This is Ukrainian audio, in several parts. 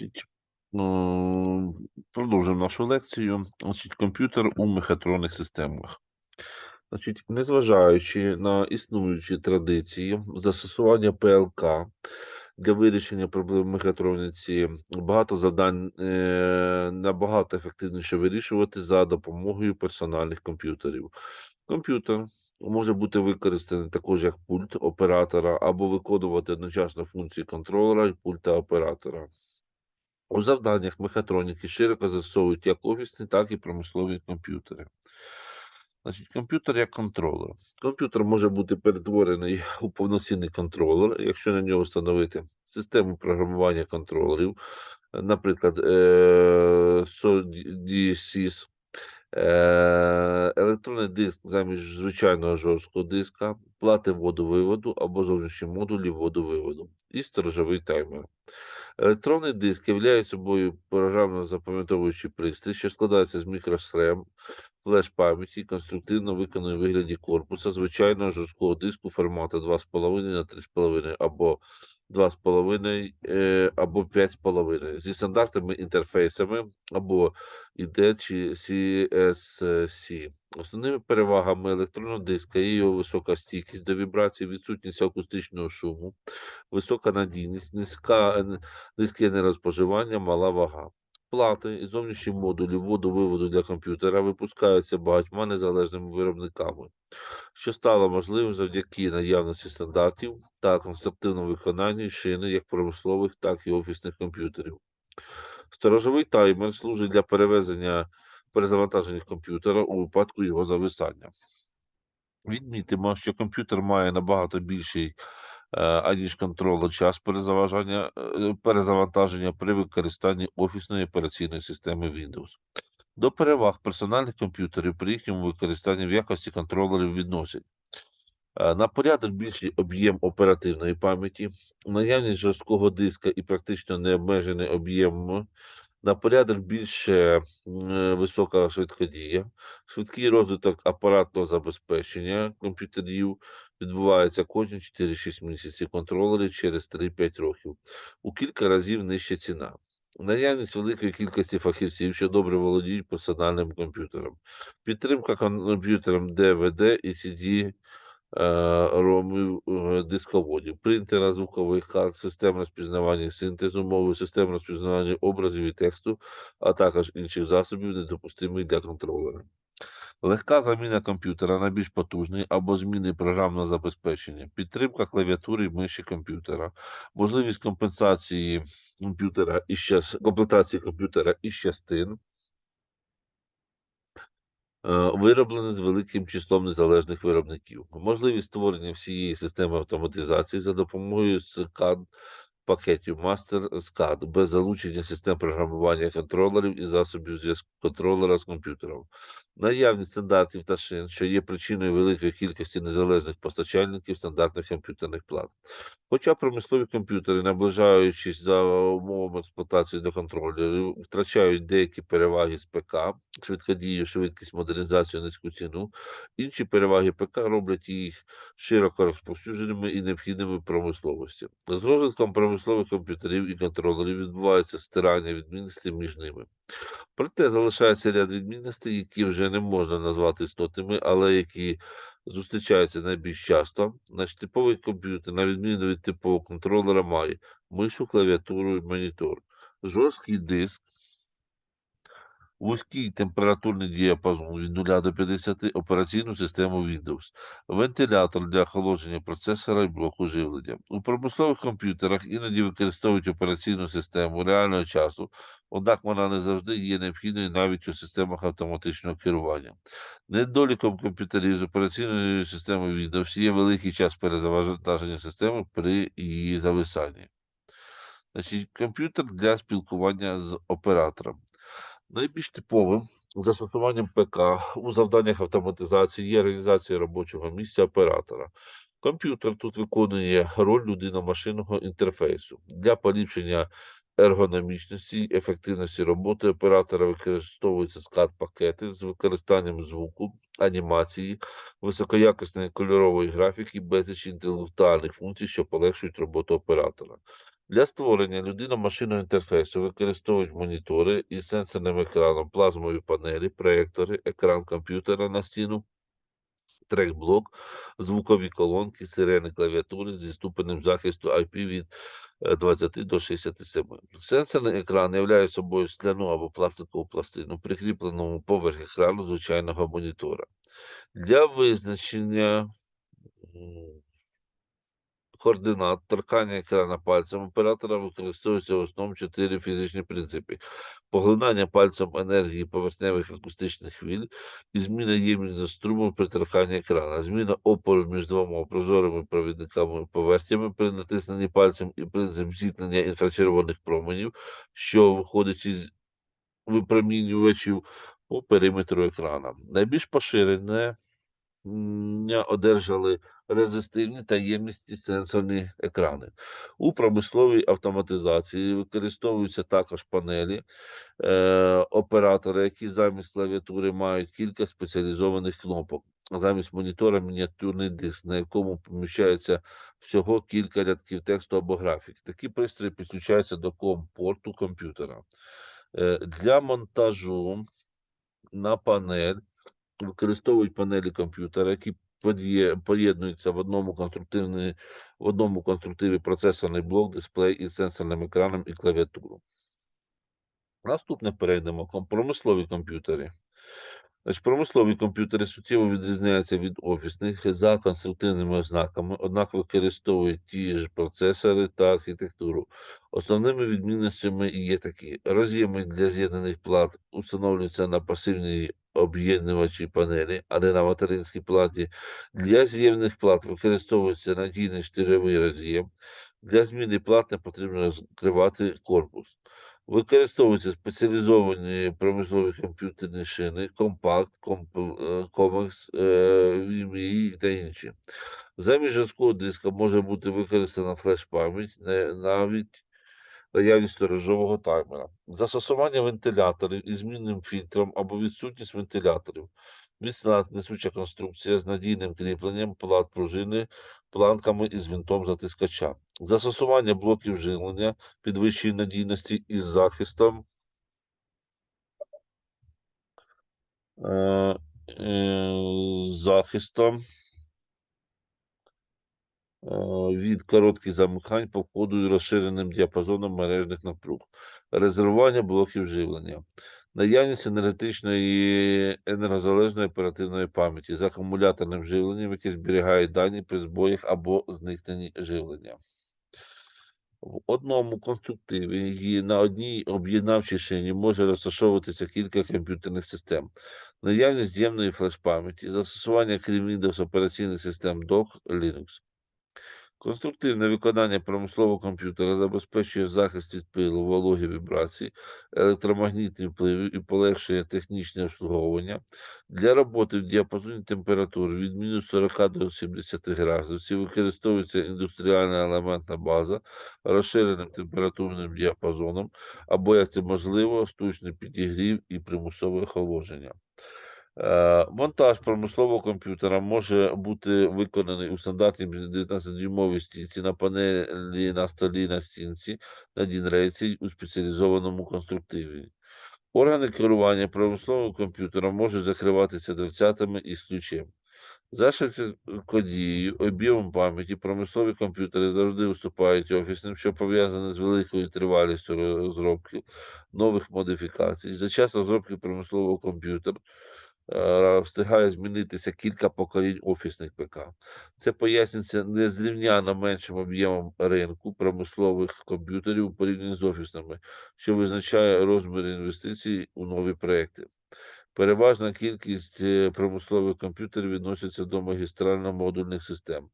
Значить, ну, продовжуємо нашу лекцію. Значить, комп'ютер у мехатронних системах. Значить, незважаючи на існуючі традиції застосування ПЛК для вирішення проблем мехатроніці, багато завдань е, набагато ефективніше вирішувати за допомогою персональних комп'ютерів. Комп'ютер може бути використаний також як пульт оператора або виконувати одночасно функції контролера і пульта оператора. У завданнях мехатроніки широко застосовують як офісні, так і промислові комп'ютери. Значить, комп'ютер як контролер. Комп'ютер може бути перетворений у повноцінний контролер, якщо на нього встановити систему програмування контролерів, наприклад, SODSIS, е, електронний диск замість звичайного жорсткого диска, плати вводу-виводу або зовнішні модулі вводу-виводу і сторожовий таймер. Електронний диск являє собою програмно запам'ятовуючий пристрій, що складається з мікросхем, флеш-пам'яті, конструктивно виконаний вигляді корпуса, звичайного жорсткого диску формату 2,5 на 3,5 або 2,5 е, або 5,5 зі стандартними інтерфейсами або ID чи CSC. Основними перевагами електронного диска є його висока стійкість до вібрацій, відсутність акустичного шуму, висока надійність, низька, низьке енергоспоживання, мала вага. Плати і зовнішні модулі вводу-виводу для комп'ютера випускаються багатьма незалежними виробниками, що стало можливим завдяки наявності стандартів та конструктивному виконанню шини як промислових, так і офісних комп'ютерів. Сторожовий таймер служить для перевезення перезавантаження комп'ютера у випадку його зависання. Відмітимо, що комп'ютер має набагато більший аніж контролер час перезавантаження, е, перезавантаження при використанні офісної операційної системи Windows. До переваг персональних комп'ютерів при їхньому використанні в якості контролерів відносять е, на порядок більший об'єм оперативної пам'яті, наявність жорсткого диска і практично необмежений об'єм, на порядок більше е, висока швидкодія, швидкий розвиток апаратного забезпечення комп'ютерів відбувається кожні 4-6 місяців контролери через 3-5 років, у кілька разів нижча ціна. Наявність великої кількості фахівців, що добре володіють персональним комп'ютером, підтримка комп'ютером DVD і CD дисководів, принтера звукових карт, систем розпізнавання синтезу мови, систем розпізнавання образів і тексту, а також інших засобів, недопустимих для контролера. Легка заміна комп'ютера на більш потужний або зміни програмного забезпечення, підтримка клавіатури і миші комп'ютера, можливість компенсації комп'ютера і щас... комплектації комп'ютера із частин, е, вироблене з великим числом незалежних виробників, можливість створення всієї системи автоматизації за допомогою SCAD пакетів Master SCAD без залучення систем програмування контролерів і засобів зв'язку контролера з комп'ютером, наявність стандартів та шин, що є причиною великої кількості незалежних постачальників стандартних комп'ютерних плат. Хоча промислові комп'ютери, наближаючись за умовами експлуатації до контролерів, втрачають деякі переваги з ПК, швидкодію, швидкість, модернізацію, низьку ціну, інші переваги ПК роблять їх широко розповсюдженими і необхідними в промисловості. З розвитком промислових комп'ютерів і контролерів відбувається стирання відмінностей між ними. Проте залишається ряд відмінностей, які вже не можна назвати істотними, але які зустрічаються найбільш часто. Значить, типовий комп'ютер, на відміну від типового контролера, має мишу, клавіатуру і монітор, жорсткий диск, вузький температурний діапазон від 0 до 50, операційну систему Windows, вентилятор для охолодження процесора і блоку живлення. У промислових комп'ютерах іноді використовують операційну систему реального часу, однак вона не завжди є необхідною навіть у системах автоматичного керування. Недоліком комп'ютерів з операційною системою Windows є великий час перезавантаження системи при її зависанні. Значить, комп'ютер для спілкування з оператором. Найбільш типовим застосуванням ПК у завданнях автоматизації є реалізація робочого місця оператора. Комп'ютер тут виконує роль людино-машинного інтерфейсу. Для поліпшення ергономічності ефективності роботи оператора використовуються скат-пакети з використанням звуку, анімації, високоякісної кольорової графіки, безліч інтелектуальних функцій, що полегшують роботу оператора. Для створення людино-машинного інтерфейсу використовують монітори із сенсорним екраном, плазмові панелі, проєктори, екран комп'ютера на стіну, трек-блок, звукові колонки, сирени клавіатури зі ступенем захисту IP від е, 20 до 67. Сенсорний екран являє собою скляну або пластикову пластину, прикріплену поверх екрану звичайного монітора. Для визначення координат торкання екрана пальцем оператора використовуються в основному чотири фізичні принципи: поглинання пальцем енергії поверхневих акустичних хвиль і зміна ємності струму при торканні екрана, зміна опору між двома прозорими провідниками поверхнями при натисненні пальцем і принцип зіткнення інфрачервоних променів, що виходить із випромінювачів по периметру екрана. Найбільш поширене одержали резистивні та ємності сенсорні екрани. У промисловій автоматизації використовуються також панелі е, оператори, які замість клавіатури мають кілька спеціалізованих кнопок. Замість монітора мініатюрний диск, на якому поміщається всього кілька рядків тексту або графік. Такі пристрої підключаються до компорту комп'ютера. Е, Для монтажу на панель використовують панелі комп'ютера, які поєднуються в одному конструктивні, в одному конструктиві процесорний блок, дисплей із сенсорним екраном і клавіатуру. Наступне перейдемо промислові комп'ютери. Значить, промислові комп'ютери суттєво відрізняються від офісних за конструктивними ознаками, однак використовують ті ж процесори та архітектуру. Основними відмінностями є такі: роз'єми для з'єднаних плат установлюються на пасивній об'єднувачій панелі, а не на материнській платі. Для з'ємних плат використовується надійний штирьовий роз'єм. Для зміни плат не потрібно розкривати корпус. Використовуються спеціалізовані промислові комп'ютерні шини, компакт, комп, е, комекс, е, VMI та інші. Замість жорсткого диска може бути використана флеш-пам'ять, навіть наявність сторожового таймера. Застосування вентиляторів із змінним фільтром або відсутність вентиляторів. Міцна несуча конструкція з надійним кріпленням плат пружини, планками із винтом затискача. Застосування блоків живлення підвищує надійності із захистом. Е, е, захистом. Е, від коротких замикань по входу і розширеним діапазоном мережних напруг, резервування блоків живлення, наявність енергетичної енергозалежної оперативної пам'яті. З акумуляторним живленням, яке зберігає дані при збоях або зникненні живлення. В одному конструктиві і на одній об'єднавчій шині може розташовуватися кілька комп'ютерних систем. Наявність з'ємної флеш-пам'яті, застосування крім Windows операційних систем DOC, Linux. Конструктивне виконання промислового комп'ютера забезпечує захист від пилу, вологи, вібрацій, електромагнітних впливів і полегшує технічне обслуговування. Для роботи в діапазоні температур від мінус 40 до 70 градусів використовується індустріальна елементна база розширеним температурним діапазоном, або, як це можливо, штучний підігрів і примусове охолодження. Е, Монтаж промислового комп'ютера може бути виконаний у стандартній 19-дюймовій стінці на панелі на столі на стінці, на дінрейці у спеціалізованому конструктиві. Органи керування промисловим комп'ютером можуть закриватися дверцятами із ключем. За швидкодією, об'ємом пам'яті промислові комп'ютери завжди уступають офісним, що пов'язане з великою тривалістю розробки нових модифікацій. За час розробки промислового комп'ютера встигає змінитися кілька поколінь офісних ПК. Це пояснюється незрівняно меншим об'ємом ринку промислових комп'ютерів у порівнянні з офісними, що визначає розмір інвестицій у нові проекти. Переважна кількість е, промислових комп'ютерів відноситься до магістрально-модульних систем.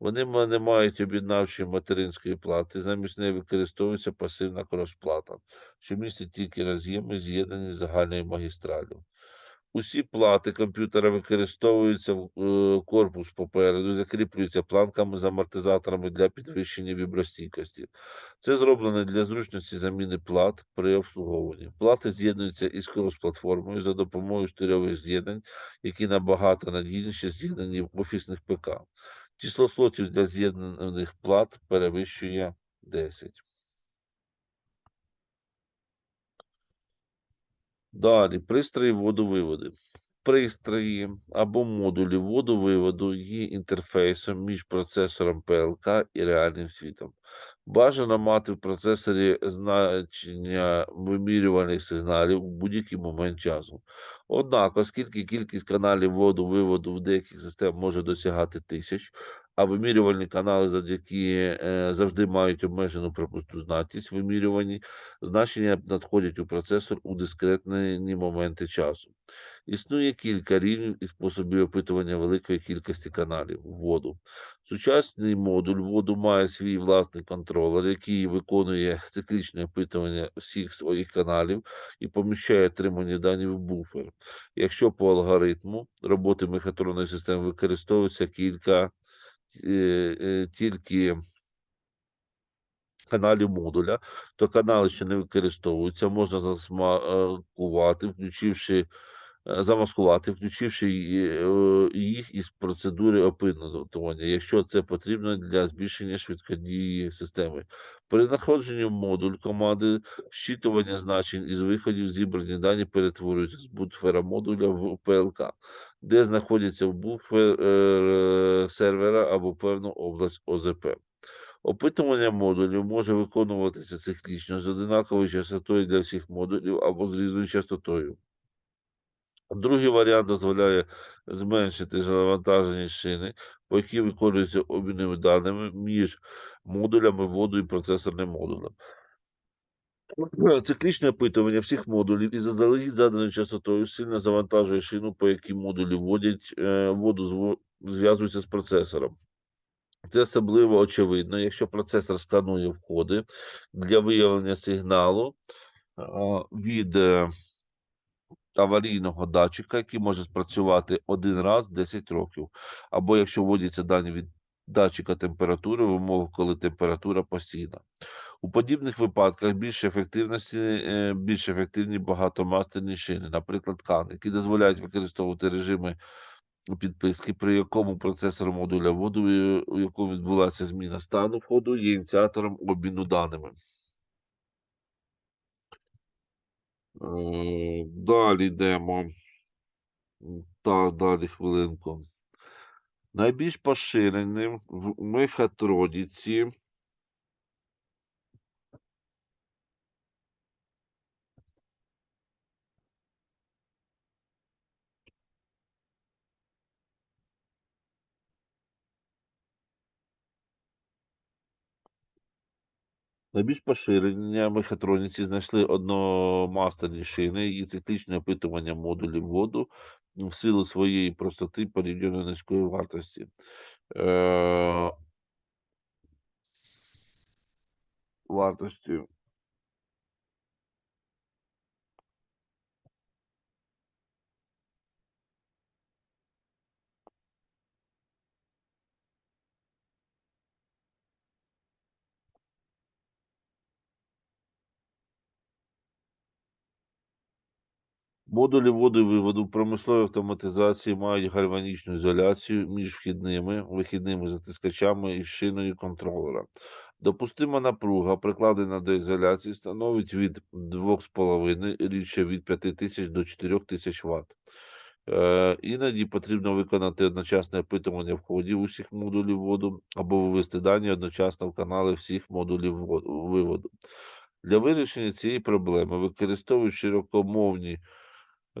Вони не мають об'єднавчої материнської плати, замість неї використовується пасивна кросплата, що містить тільки роз'єми, з'єднані з загальною магістраллю. Усі плати комп'ютера використовуються в е, корпус попереду, закріплюються планками з амортизаторами для підвищення вібростійкості. Це зроблено для зручності заміни плат при обслуговуванні. Плати з'єднуються із крос-платформою за допомогою штирьових з'єднань, які набагато надійніше з'єднані в офісних ПК. Число слотів для з'єднаних плат перевищує 10. Далі, пристрої вводу-виводи. Пристрої або модулі вводу-виводу є інтерфейсом між процесором ПЛК і реальним світом. Бажано мати в процесорі значення вимірюваних сигналів у будь-який момент часу. Однак, оскільки кількість каналів вводу-виводу в деяких систем може досягати тисяч, а вимірювальні канали завдяки е, завжди мають обмежену пропускну здатність вимірювані, значення надходять у процесор у дискретні моменти часу. Існує кілька рівнів і способів опитування великої кількості каналів вводу. Сучасний модуль вводу має свій власний контролер, який виконує циклічне опитування всіх своїх каналів і поміщає отримані дані в буфер. Якщо по алгоритму роботи мехатронної системи використовується кілька тільки каналів модуля, то канали, що не використовуються, можна засмакувати, включивши е, замаскувати, включивши е, їх із процедури опитування, якщо це потрібно для збільшення швидкодії системи. При знаходженні в модуль команди щитування значень із виходів зібрані дані перетворюються з буфера модуля в ПЛК, де знаходяться в буфер е, сервера або певну область ОЗП. Опитування модулів може виконуватися циклічно з одинаковою частотою для всіх модулів або з різною частотою. Другий варіант дозволяє зменшити завантажені шини, по якій виконуються обміни даними між модулями вводу і процесорним модулем. Циклічне опитування всіх модулів із заздалегідь заданою частотою сильно завантажує шину, по якій модулі вводять е, воду зв'язуються з процесором. Це особливо очевидно, якщо процесор сканує входи для виявлення сигналу від е, аварійного датчика, який може спрацювати один раз 10 років, або якщо вводяться дані від датчика температури в умовах, коли температура постійна. У подібних випадках більш ефективності, е, більш ефективні багатомастерні шини, наприклад, кан, які дозволяють використовувати режими підписки, при якому процесор модуля вводу, е, у якому відбулася зміна стану входу, є ініціатором обміну даними. Е, Далі йдемо. Так, далі хвилинку. Найбільш поширеним в мехатроніці Найбільш поширення мехатроніці знайшли одномастерні шини і циклічне опитування модулів воду в силу своєї простоти порівняно низької вартості. Е, вартості. Модулі вводу-виводу в промисловій автоматизації мають гальванічну ізоляцію між вхідними, вихідними затискачами і шиною контролера. Допустима напруга, прикладена до ізоляції, становить від 2,5 рідше від 5000 до 4000 Вт. Е, іноді потрібно виконати одночасне опитування входів усіх модулів вводу або вивести дані одночасно в канали всіх модулів виводу. Для вирішення цієї проблеми використовують широкомовні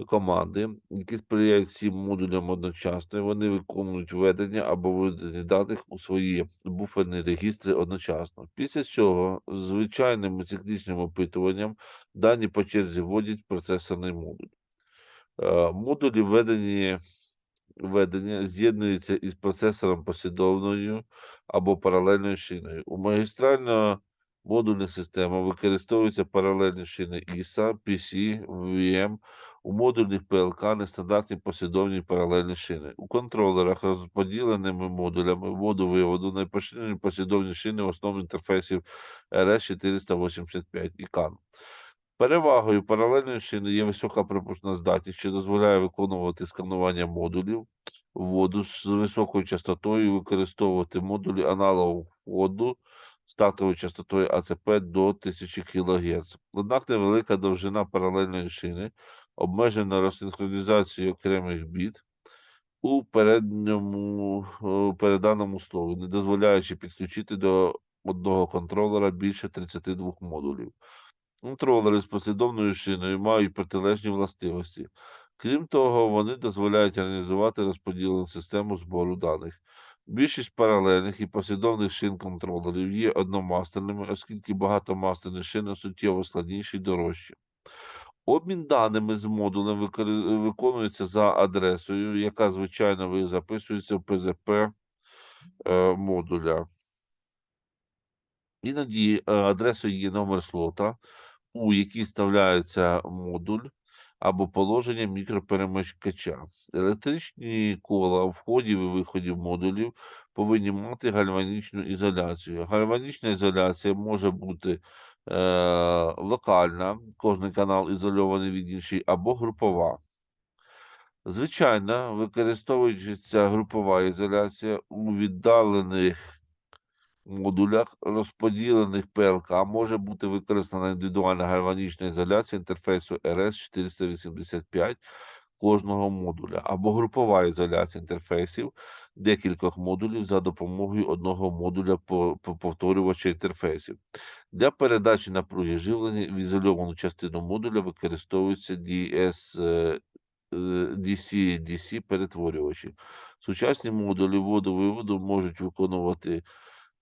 команди, які сприяють всім модулям одночасно, і вони виконують введення або виведення даних у свої буферні регістри одночасно. Після цього звичайним циклічним опитуванням дані по черзі вводять процесорний модуль. Е, Модулі введені введення з'єднуються із процесором послідовною або паралельною шиною. У магістрально модульних системах використовуються паралельні шини ISA, PC, VM, у модульних ПЛК нестандартні послідовні паралельні шини. У контролерах розподіленими модулями вводу-виводу найпоширені послідовні шини в основному інтерфейсів RS485 і CAN. Перевагою паралельної шини є висока пропускна здатність, що дозволяє виконувати сканування модулів вводу з високою частотою і використовувати модулі аналогу вводу стартовою частотою АЦП до 1000 кГц. Однак невелика довжина паралельної шини обмежена розсинхронізацією окремих біт у передньому е, переданому слові, не дозволяючи підключити до одного контролера більше 32 модулів. Контролери з послідовною шиною мають протилежні властивості. Крім того, вони дозволяють організувати розподілену систему збору даних. Більшість паралельних і послідовних шин контролерів є одномастерними, оскільки багатомастерні шини суттєво складніші і дорожчі. Обмін даними з модулем виконується за адресою, яка звичайно записується в ПЗП е, модуля. Іноді е, адресою є номер слота, у який вставляється модуль або положення мікроперемикача. Електричні кола в вході і виході модулів повинні мати гальванічну ізоляцію. Гальванічна ізоляція може бути локальна, кожний канал ізольований від інший, або групова. Звичайно, використовується групова ізоляція у віддалених модулях розподілених ПЛК може бути використана індивідуальна гальванічна ізоляція інтерфейсу RS485 кожного модуля або групова ізоляція інтерфейсів декількох модулів за допомогою одного модуля по- по- повторювача інтерфейсів. Для передачі напруги живлення в ізольовану частину модуля використовуються DS, е, е, DC-DC перетворювачі. Сучасні модулі водовиводу можуть виконувати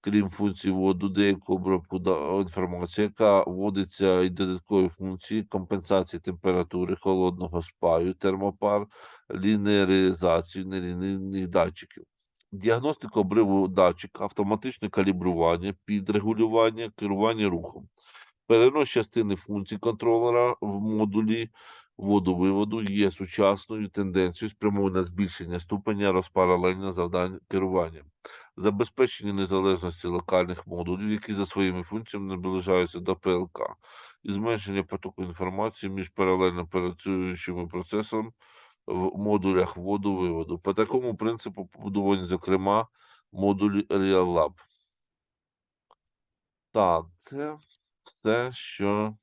крім функцій вводу, деяку обробку інформації, яка вводиться і додаткові функції компенсації температури холодного спаю, термопар, лінеаризацію нелінійних датчиків. Діагностика обриву датчика, автоматичне калібрування, підрегулювання, керування рухом. Перенос частини функцій контролера в модулі вводу-виводу є сучасною тенденцією спрямованою на збільшення ступеня розпаралельних завдань керування забезпечення незалежності локальних модулів, які за своїми функціями наближаються до ПЛК, і зменшення потоку інформації між паралельно працюючими процесом в модулях вводу-виводу. По такому принципу побудовані, зокрема, модулі RealLab. Так, це все, що